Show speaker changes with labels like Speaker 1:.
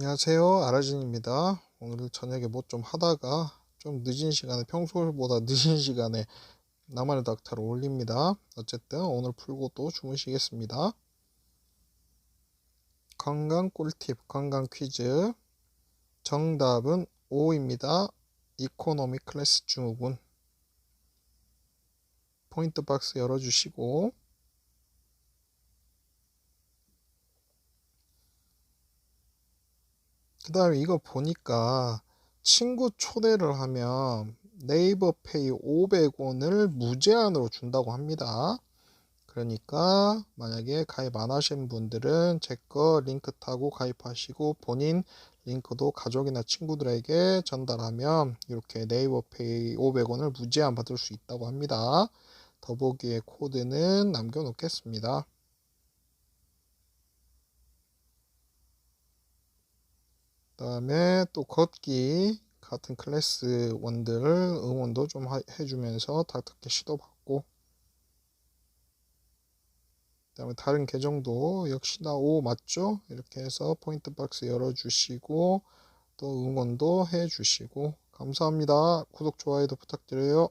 Speaker 1: 안녕하세요. 아라진입니다. 오늘 저녁에 뭐 좀 하다가 좀 늦은 시간에 평소보다 늦은 시간에 나만의 닥터를 올립니다. 어쨌든 오늘 풀고 또 주무시겠습니다. 건강 꿀팁, 건강 퀴즈. 정답은 5입니다. 이코노미 클래스 증후군. 포인트 박스 열어주시고 그 다음에 이거 보니까 친구 초대를 하면 네이버 페이 500원을 무제한으로 준다고 합니다. 그러니까 만약에 가입 안 하신 분들은 제 거 링크 타고 가입하시고 본인 링크도 가족이나 친구들에게 전달하면 이렇게 네이버 페이 500원을 무제한 받을 수 있다고 합니다. 더보기의 코드는 남겨놓겠습니다. 그 다음에 또 걷기 같은 클래스 원들을 응원도 좀 하- 해주면서 닥터캐시도 받고 그 다음에 다른 계정도 역시나 5 맞죠? 이렇게 해서 포인트 박스 열어주시고 또 응원도 해주시고 감사합니다. 구독 좋아요도 부탁드려요.